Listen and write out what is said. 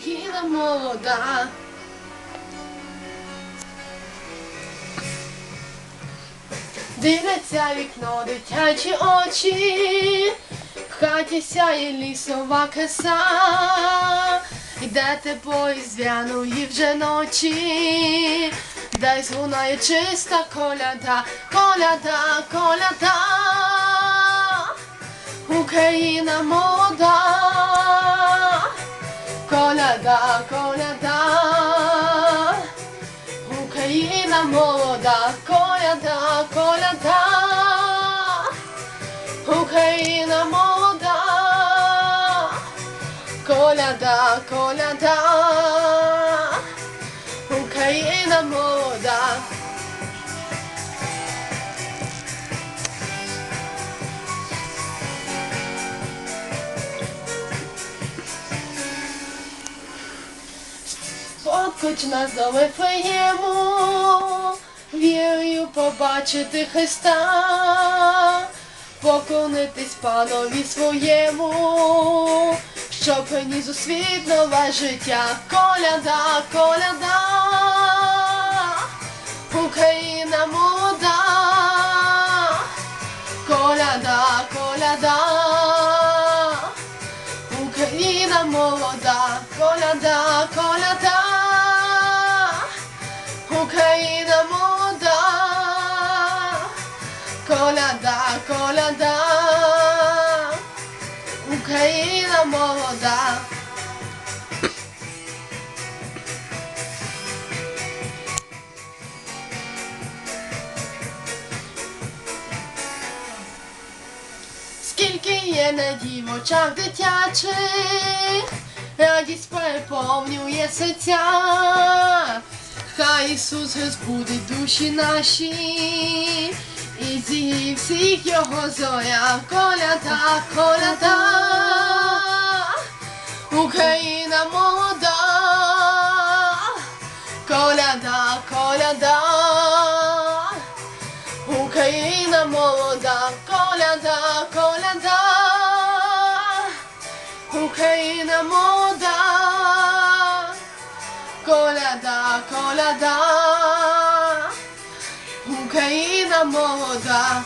Україна молода. Дивляться вікно дитячі очі, в хаті сяє лісова краса, йдете по різдвяної вже ночі, десь лунає чиста коляда, коляда, коляда, Україна молода, коляда. Україна молода, коляда, коляда, Україна молода, коляда, коляда, Україна молода. Поклич нас до Вифлеєму, побачити Христа, поклонитись панові своєму, що приніс у світ нове життя, коляда, коляда, Україна молода, коляда, коляда. Україна молода, коляда, коляда, Молода, коляда, коляда, Україна молода. Скільки є надій в очах дитячих, радість переповнює серця, хай Ісус розбудить душі наші, і зігрів всіх його зоря, коляда, коляда, Україна молода, коляда, коляда. Україна молода, коляда, коляда, Україна молода, коляда, коляда, Україна молода.